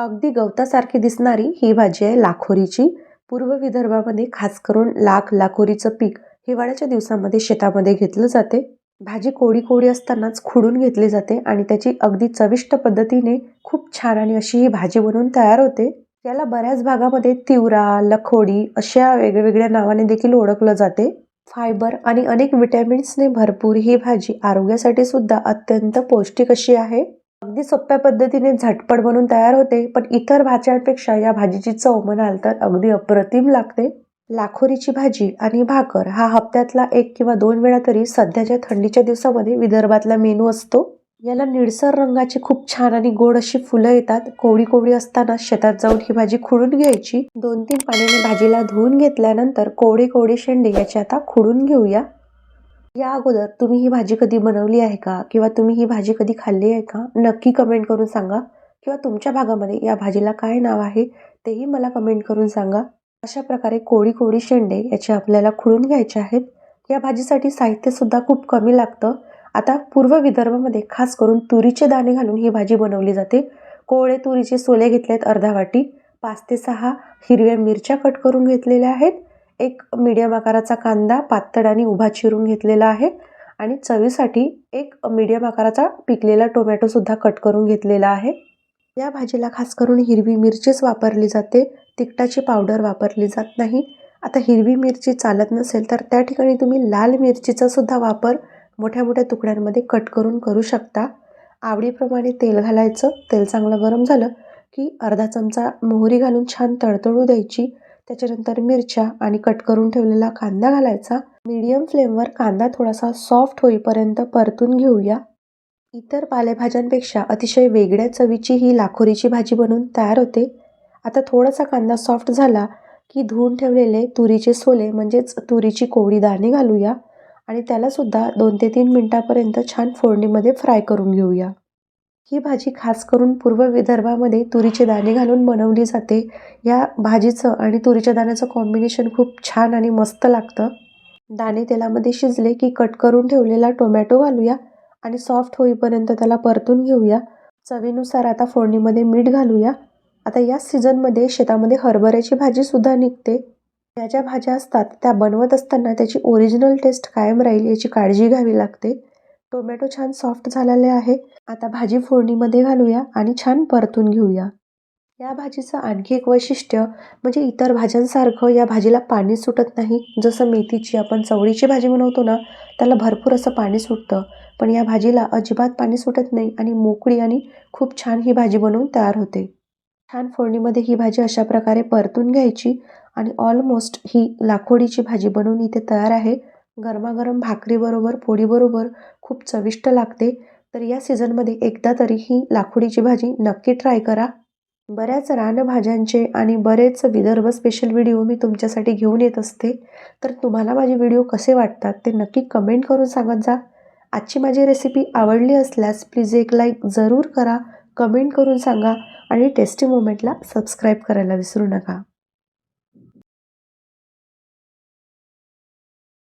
अगदी गवतासारखी दिसणारी ही भाजी आहे लाखोरीची. पूर्व विदर्भामध्ये खास करून लाख लाखोरीचं पीक हिवाळ्याच्या दिवसामध्ये शेतामध्ये घेतलं जाते. भाजी कोडी कोडी असतानाच खुडून घेतली जाते आणि त्याची अगदी चविष्ट पद्धतीने खूप छान आणि अशी ही भाजी बनवून तयार होते. याला बऱ्याच भागामध्ये तिवरा लखोडी अशा वेगवेगळ्या नावाने देखील ओळखलं जाते. फायबर आणि अनेक विटॅमिन्सने भरपूर ही भाजी आरोग्यासाठी सुद्धा अत्यंत पौष्टिक अशी आहे. अगदी सोप्या पद्धतीने झटपट बनून तयार होते पण इतर भाज्यांपेक्षा या भाजीची चव म्हणाल तर अगदी अप्रतिम लागते. लाखोरीची भाजी आणि भाकर हा हप्त्यातला एक किंवा दोन वेळा तरी सध्याच्या थंडीच्या दिवसामध्ये विदर्भातला मेनू असतो. याला निळसर रंगाची खूप छान आणि गोड अशी फुलं येतात. कोवडी कोवळी असताना शेतात जाऊन ही भाजी खुडून घ्यायची. दोन तीन पाण्याने भाजीला धुवून घेतल्यानंतर कोवडी कोवडी शेंडे याची आता खुडून घेऊया. या अगोदर तुम्ही ही भाजी कधी बनवली आहे का? किंवा तुम्ही ही भाजी कधी खाल्ली आहे का? नक्की कमेंट करून सांगा. किंवा तुमच्या भागामध्ये या भाजीला काय नाव आहे तेही मला कमेंट करून सांगा. अशा प्रकारे कोळी कोळी शेंडे याचे आपल्याला खुळून घ्यायचे आहेत. या भाजीसाठी साहित्यसुद्धा खूप कमी लागतं. आता पूर्व विदर्भामध्ये खास करून तुरीचे दाणे घालून ही भाजी बनवली जाते. कोवळे तुरीचे सोले घेतलेत अर्धा वाटी. पाच ते सहा हिरव्या मिरच्या कट करून घेतलेल्या आहेत. एक मीडियम आकाराचा कांदा पातळ आणि उभा चिरून घेतलेला आहे आणि चवीसाठी एक मीडियम आकाराचा पिकलेला टोमॅटोसुद्धा कट करून घेतलेला आहे. या भाजीला खास करून हिरवी मिरचीच वापरली जाते. तिखटाची पावडर वापरली जात नाही. आता हिरवी मिरची चालत नसेल तर त्या ठिकाणी तुम्ही लाल मिरचीचा सुद्धा वापर मोठ्या मोठ्या तुकड्यांमध्ये कट करून करू शकता. आवडीप्रमाणे तेल घालायचं. तेल चांगलं गरम झालं की अर्धा चमचा मोहरी घालून छान तडतडू द्यायची. त्याच्यानंतर मिरच्या आणि कट करून ठेवलेला कांदा घालायचा. मीडियम फ्लेमवर कांदा थोडासा सॉफ्ट होईपर्यंत परतून घेऊया. इतर पालेभाज्यांपेक्षा अतिशय वेगळ्या चवीची ही लाखोरीची भाजी बनवून तयार होते. आता थोडासा कांदा सॉफ्ट झाला की धुवून ठेवलेले तुरीचे सोले म्हणजेच तुरीची कोवळी दाणे घालूया. आणि त्यालासुद्धा दोन ते तीन मिनटापर्यंत छान फोडणीमध्ये फ्राय करून घेऊया. ही भाजी खास करून पूर्व विदर्भामध्ये तुरीचे दाणे घालून बनवली जाते. या भाजीचं आणि तुरीच्या दाण्याचं कॉम्बिनेशन खूप छान आणि मस्त लागतं. दाणे तेलामध्ये शिजले की कट करून ठेवलेला टोमॅटो घालूया आणि सॉफ्ट होईपर्यंत त्याला परतून घेऊया. चवीनुसार आता फोडणीमध्ये मीठ घालूया. आता या सीझनमध्ये शेतामध्ये हरभऱ्याची भाजीसुद्धा निघते. या ज्या भाज्या असतात त्या बनवत असताना त्याची ओरिजिनल टेस्ट कायम राहील याची काळजी घ्यावी लागते. टोमॅटो छान सॉफ्ट झालेले आहे. आता भाजी फोडणीमध्ये घालूया आणि छान परतून घेऊया. या भाजीचं आणखी एक वैशिष्ट्य म्हणजे इतर भाज्यांसारखं या भाजीला पाणी सुटत नाही. जसं मेथीची आपण चवळीची भाजी बनवतो ना त्याला भरपूर असं पाणी सुटतं. पण या भाजीला अजिबात पाणी सुटत नाही आणि मोकळी आणि खूप छान ही भाजी बनवून तयार होते. छान फोडणीमध्ये ही भाजी अशा प्रकारे परतून घ्यायची आणि ऑलमोस्ट ही लाखोडीची भाजी बनवून इथे तयार आहे. गरमागरम भाकरीबरोबर पोळीबरोबर खूप चविष्ट लागते. तर या सीझनमध्ये एकदा तरी ही लाखोडीची भाजी नक्की ट्राय करा. बऱ्याच रानभाज्यांचे आणि बरेच विदर्भ स्पेशल व्हिडिओ मी तुमच्यासाठी घेऊन येत असते. तर तुम्हाला माझे व्हिडिओ कसे वाटतात ते नक्की कमेंट करून सांगत जा. आजची माझी रेसिपी आवडली असल्यास प्लीज एक लाईक जरूर करा कमेंट करून सांगा आणि टेस्टी मोमेंटला सबस्क्राईब करायला विसरू नका.